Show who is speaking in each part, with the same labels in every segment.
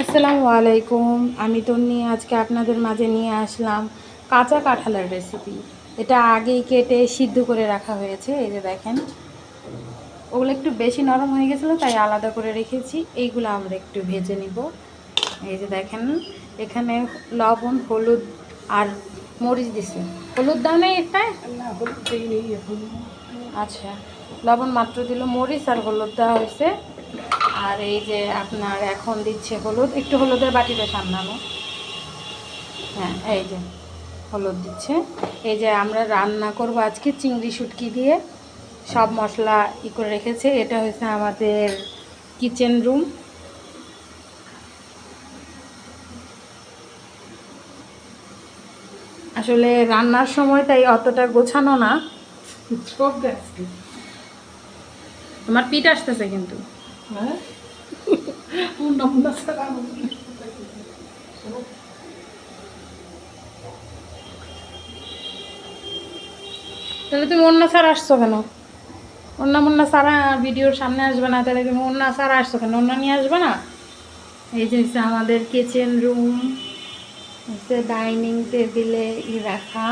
Speaker 1: আসসালামু আলাইকুম। আমি তন্নি আজকে আপনাদের মাঝে নিয়ে আসলাম কাঁচা কাঁঠালের রেসিপি এটা আগেই কেটে সিদ্ধ করে রাখা হয়েছে এই যে দেখেন। ওগুলো একটু বেশি নরম হয়ে গেছিল তাই আলাদা করে রেখেছি। এইগুলো আমরা একটু ভেজে নিব। এই যে দেখেন এখানে লবণ হলুদ আর মরিচ দিছে। হলুদ দাও নেই
Speaker 2: এখন।
Speaker 1: আচ্ছা লবণ মাত্র দিল মরিচ আর হলুদ দেওয়া হয়েছে। আর এই যে আপনার এখন দিচ্ছে হলুদ একটু হলুদের বাটিটা সামনানো হ্যাঁ এই যে হলুদ দিচ্ছে। এই যে আমরা রান্না করব আজকে চিংড়ি শুটকি দিয়ে। সব মশলা ই করে রেখেছে। এটা হয়েছে আমাদের কিচেন রুম। আসলে রান্নার সময় তাই অতটা গোছানো না। তোমার পিঠ আসতেছে কিন্তু।
Speaker 2: হ্যাঁ
Speaker 1: তাহলে তুমি অন্য স্যার আসছো কেন? অন্য অন্য সারা ভিডিওর সামনে আসবে না, তাহলে তুমি অন্য সারা আসছো কেন? অন্য নিয়ে আসবে না? এই যে আমাদের কিচেন রুম হচ্ছে ডাইনিং টেবিলে ই রাখা।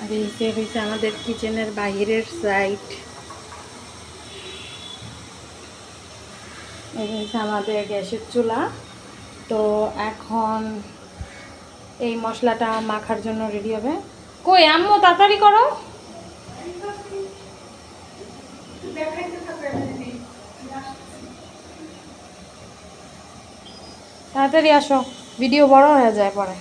Speaker 1: আর এই যে হচ্ছে আমাদের কিচেনের বাইরের সাইড আমাদের গ্যাসের চুলা। তো এখন এই মশলাটা মাখার জন্য রেডি হবে। কই আম্মু, তাড়াতাড়ি করো। তাড়াতাড়ি আসো ভিডিও বড় হয়ে যায় পরে।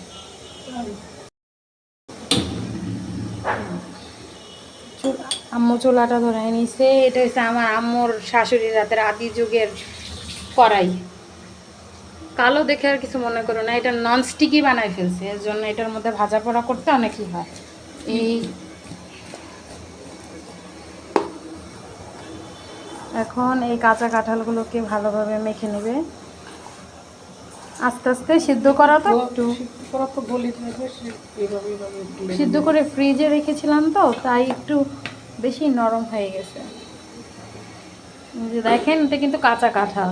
Speaker 1: আম্মু চুলাটা ধরে নিছে, এটা হচ্ছে আমার আম্মুর শাশুড়ির রাতের আদি যুগের কড়াই কালো দেখে আর কিছু মনে করো না এটা নন স্টিকি বানাই ফেলছে এর জন্য এটার মধ্যে ভাজা পোড়া করতে অনেকই হয়। এই এখন এই কাঁচা কাঁঠালগুলোকে ভালোভাবে মেখে নেবে। আস্তে আস্তে সিদ্ধ করা তো? একটু সিদ্ধ করে ফ্রিজে রেখেছিলাম তো তাই একটু বেশি নরম হয়ে গেছে। দেখেন এটা কিন্তু কাঁচা কাঁঠাল।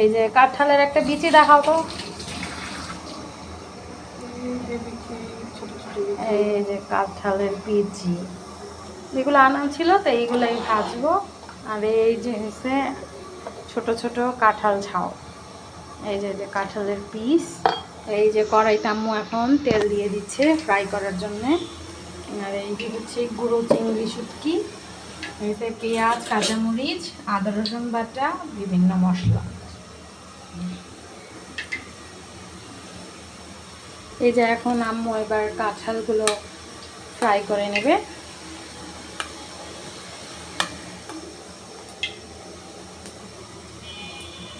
Speaker 1: এই যে কাঁঠালের একটা বিচি দেখাও তো। এই যে কাঁঠালের বিচি। এগুলো আনা ছিল তো এইগুলাই ভাজবো। আর এই যে হচ্ছে ছোট ছোট কাঁঠাল ঝাও এই যে যে কাঁঠালের পিস। এই যে কড়াইতে আম্মু এখন তেল দিয়ে দিচ্ছে ফ্রাই করার জন্যে। আর এই যে হচ্ছে গুঁড়ো চিংড়ি শুটকি। এতে পেঁয়াজ, কাঁচামরিচ, আদা রসুন বাটা, বিভিন্ন মশলা। এই যে এখন আম্মু এবার কাঁঠালগুলো ফ্রাই করে নেবে।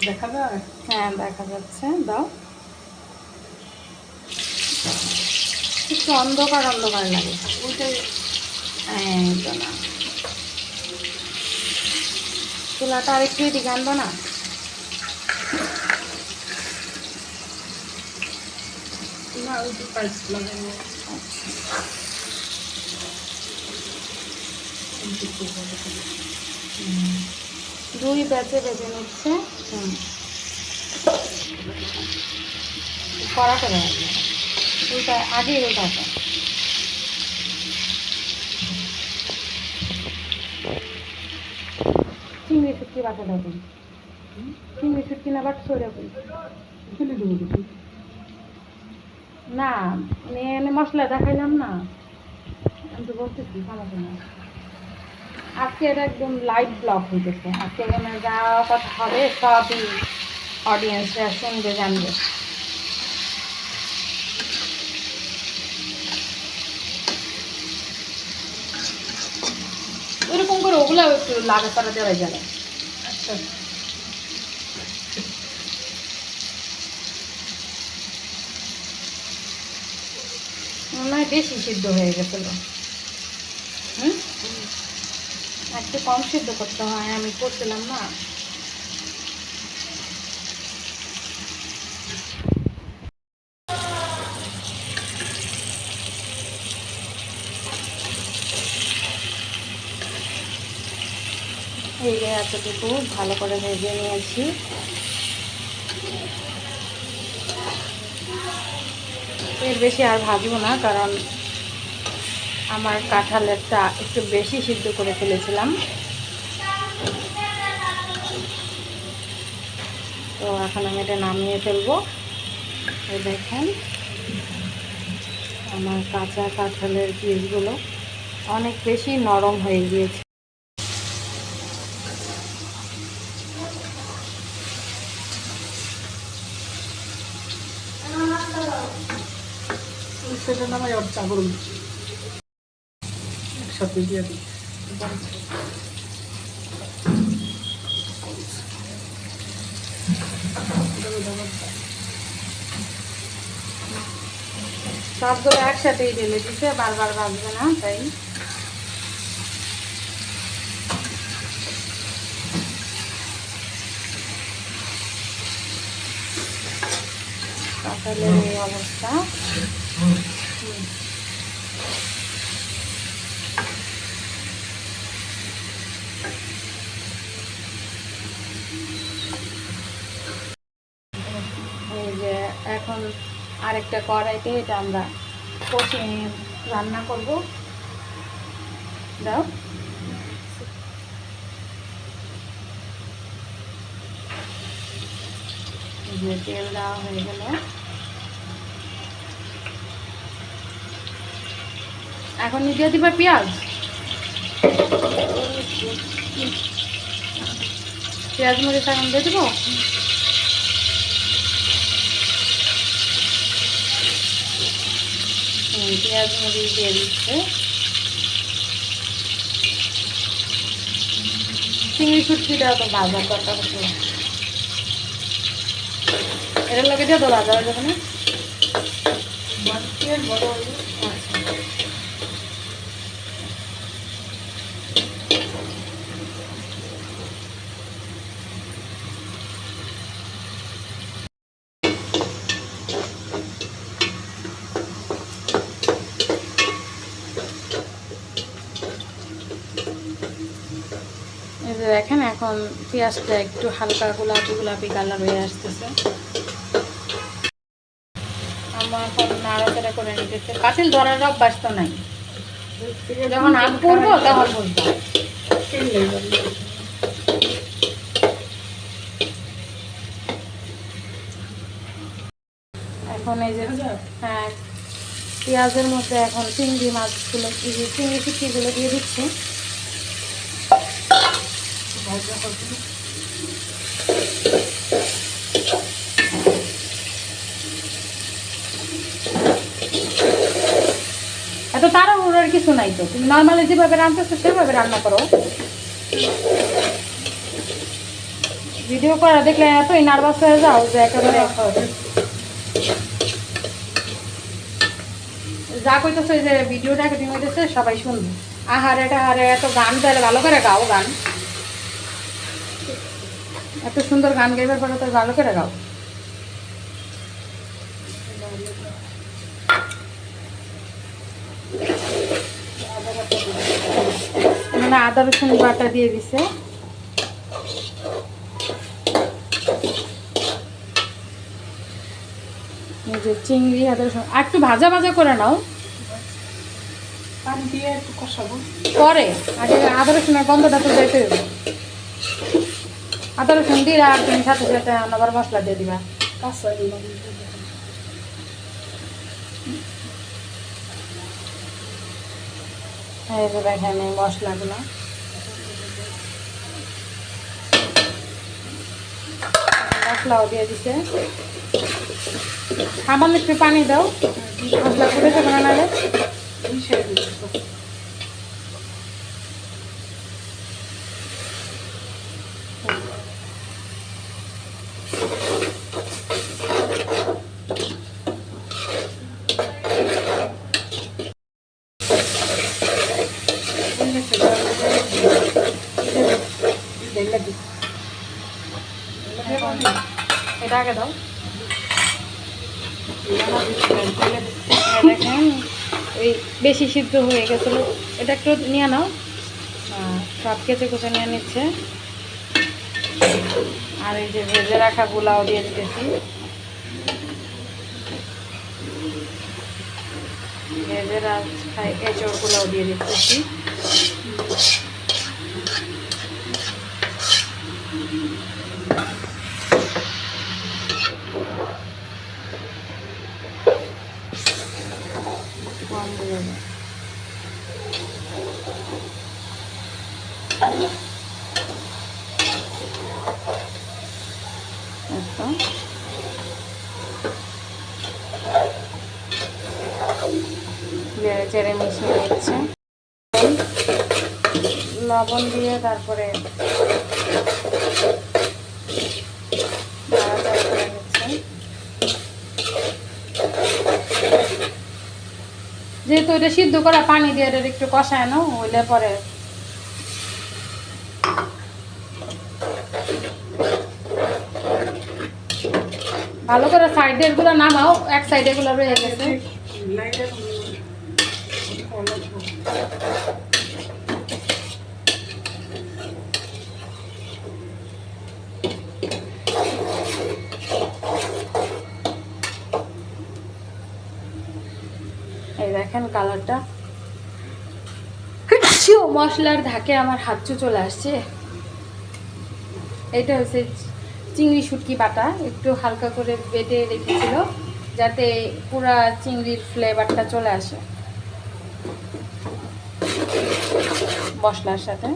Speaker 2: দেখা যায়?
Speaker 1: হ্যাঁ দেখা যাচ্ছে। দাও। একটু অন্ধকার অন্ধকার লাগে। এই তো না। চুলাটা আর একটু এদিকে আনব না? দুই ব্যাচে বেজে নিচ্ছে। হুম। করে চিংড়ি শুটকি বাটা দেবো চিংড়ি শুটকি না, বাট সরে
Speaker 2: ফেলে
Speaker 1: না এনে মশলা দেখাইলাম না। আমি তো বলতেছি, সমস্যা না আজকে এটা একদম লাইট ব্লক হইতেছে। আজকে এখানে যা কথা হবে সবই অডিয়েন্সরা শুনবে, জানবে। ওইরকম করে ওগুলো একটু লাগা করা দেওয়া যাবে।
Speaker 2: আচ্ছা।
Speaker 1: মনে বেশি সিদ্ধ হয়ে গেছিল। হুম? একটু কম সিদ্ধ করতে হয়, আমি করছিলাম না। এতটুকু ভালো করে ভেজে নিয়েছি। এর বেশি আর ভাজবো না, কারণ আমার কাঁঠালেরটা একটু বেশি সিদ্ধ করে ফেলেছিলাম। তো এখন আমি এটা নামিয়ে ফেলব। এই দেখেন, আমার কাঁচা কাঁঠালের পিসগুলো অনেক বেশি নরম হয়ে গিয়েছে।
Speaker 2: সেটা নামাই ওর চাবল একসাথে দিয়ে দিই।
Speaker 1: সবগুলো একসাথেই ঢেলে দিছে বারবার ভাজবে না, তাই। কাঁঠালের এই অবস্থা। এই যে এখন আরেকটা কড়াইতে এটা আমরা কষে রান্না করব। দাও। যে তেল দেওয়া হয়ে গেল। এখন দিয়ে দিবা পেঁয়াজ? পেঁয়াজ, মরিচ এখন দিয়ে দেবো? পেঁয়াজ, মরিচ দিয়ে দিচ্ছে। চিংড়ি শুটকিটা তো ভাজার দরকার হচ্ছে এটার লগে দিয়ে তো হয়ে যাবে না
Speaker 2: বাটির বড় হয়ে
Speaker 1: আচ্ছা এই যে দেখেন, এখন পেঁয়াজটা একটু হালকা গোলাপি গোলাপি কালার হয়ে আসতেছে। আমরা অভ্যাস তো নাই। এখন এই যে হ্যাঁ পেঁয়াজের মধ্যে এখন চিংড়ি মাছগুলো যে চিংড়ি শুটকিগুলো দিয়ে দিচ্ছি। কিছু নাই তো। তুমি নর্মালি যেভাবে রান্নাছো সেভাবে রান্না করো। ভিডিও করা দেখলে এতই নার্ভাস হয়ে যাও যে একেবারে যা কইতেছো যে ভিডিওটা রেকর্ডিং হইতেছে, সবাই শুনবে। আহারে টাহারে এত গান তাহলে ভালো করে গাও গান। এত সুন্দর গান গাইবার পরে তোর ভালো করে গাও। মানে আদা রসুন বাটা দিয়ে দিছে। যে চিংড়ি আদা রসুন আর একটু ভাজা ভাজা করে নাও।
Speaker 2: পানি দিয়ে একটু কষাবো।
Speaker 1: পরে আগে আদা রসুনের গন্ধটা তো যাইতে হবে। আদা রসুন দিয়ে আর তুমি সাথে সাথে আবার মশলা দিয়ে দিবা।
Speaker 2: কাঁচা এগুলো
Speaker 1: এই যে দেখেন এই মশলাগুলো। মশলাও দিয়ে দিছে। সামান্য একটু পানি দাও। মশলা ফুটে যাবে না নাহলে
Speaker 2: মিশিয়ে দিচ্ছি
Speaker 1: এখন আগে দাও। দেখেন ওই বেশি সিদ্ধ হয়ে গেছিল। এটা একটু নিয়ে নাও। সব কেচে কুচে নিয়ে নিচ্ছে। আর এই যে ভেজে রাখা গুলাও দিয়ে দিতেছি। ভেজে রাখা এঁচড়গুলোও দিয়ে দিতেছি। দিই। নেড়ে চেড়ে মিশিয়ে নিচ্ছে লবণ দিয়ে তারপরে নাড়াচাড়া করে নিচ্ছে যেহেতু এটা সিদ্ধ করা পানি দিয়ে এটা একটু কষায় না হইলে পরে ভালো করে সাইডেরগুলো নামাও, এক সাইডে গুলো রয়ে গেছে
Speaker 2: লাইটের কলা ঝোল
Speaker 1: এই দেখেন কালারটা। মশলার ধাকে আমার হাতচু চলে আসছে। এটা হচ্ছে চিংড়ি শুটকি বাটা, একটু হালকা করে বেটে রেখেছিল যাতে পুরা চিংড়ির ফ্লেভারটা চলে আসে। মশলার সাথে।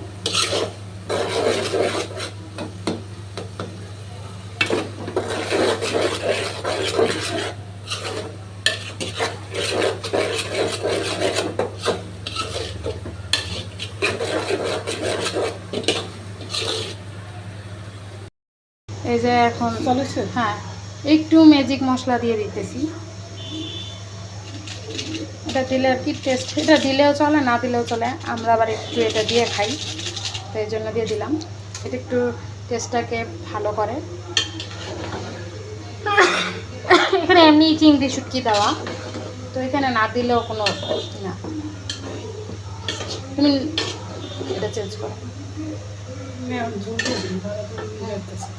Speaker 1: এই যে এখন
Speaker 2: চলেছে?
Speaker 1: হ্যাঁ একটু ম্যাজিক মশলা দিয়ে দিতেছি। এটা দিলে আর কি টেস্ট এটা দিলেও চলে না দিলেও চলে। আমরা আবার একটু এটা দিয়ে খাই। তো এই জন্য দিয়ে দিলাম। এটা একটু টেস্টটাকে ভালো করে। এখানে এমনি চিংড়ি শুটকি দেওয়া। তো এখানে না দিলেও কোনো না। তুমি এটা চেঞ্জ করো
Speaker 2: আমি ঝোল দিয়ে দিই তারা তো নিয়ে যাইতেছে।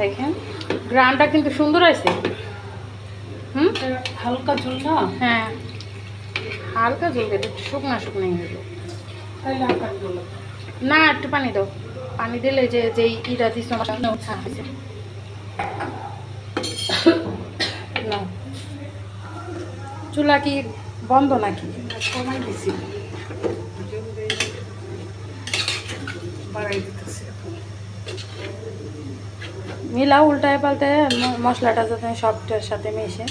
Speaker 1: দেখেন। গ্রানটা কিন্তু সুন্দর আছে হুম?
Speaker 2: হালকা ঝোল না
Speaker 1: হ্যাঁ। হালকা জলদি একটু শুকনা শুকনো গেল
Speaker 2: হালকা
Speaker 1: না। একটু পানি দাও। পানি দিলে যে যেই ইটা দিস চুলা কি বন্ধ নাকি?
Speaker 2: কমাই দিছি। বাড়াই দিতেছি।
Speaker 1: মিলা উল্টায় পাল্টায় ম- মশলাটা যাতে সবটার সাথে মিশে।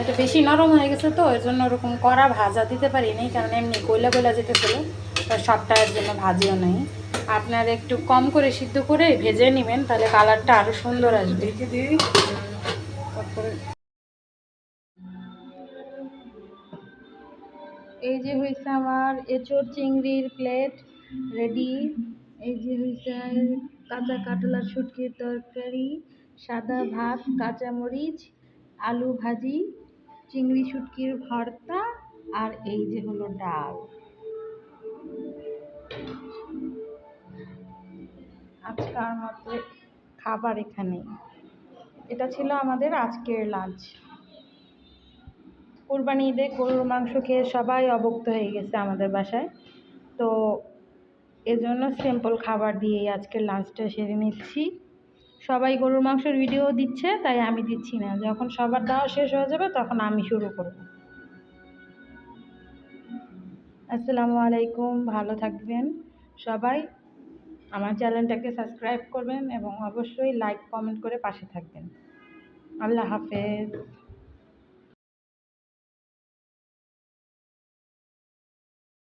Speaker 1: এটা বেশি নরম হয়ে গেছে তো এর জন্য ওরকম কড়া ভাজা দিতে পারিনি কারণ এমনি কয়লা কয়লা যেতেছিল তো সবটা এর জন্য ভাজিও নেই। আপনার একটু কম করে সিদ্ধ করে ভেজে নেবেন তাহলে কালারটা আরও সুন্দর আসবে। এই যে হয়েছে আমার এঁচড় চিংড়ির প্লেট রেডি? এই যে কাঁচা কাটলার শুটকির তরকারি, সাদা ভাত, কাঁচামরিচ, আলু ভাজি, চিংড়ি শুটকির ভর্তা আর এই যে হলো ডাল। আজকার মতো খাবার এখানে এটা ছিল আমাদের আজকের লাঞ্চ কোরবানি ঈদে গরুর মাংস খেয়ে সবাই অভুক্ত হয়ে গেছে আমাদের বাসায়। তো এজন্য সিম্পল খাবার দিয়েই আজকের লাঞ্চটা সেরে নিচ্ছি। সবাই গরুর মাংসের ভিডিও দিচ্ছে, তাই আমি দিচ্ছি না। যখন সবার দেওয়া শেষ হয়ে যাবে, তখন আমি শুরু করব। আসসালামু আলাইকুম, ভালো থাকবেন সবাই। আমার চ্যানেলটাকে সাবস্ক্রাইব করবেন এবং অবশ্যই লাইক কমেন্ট করে পাশে থাকবেন। আল্লাহ হাফেজ।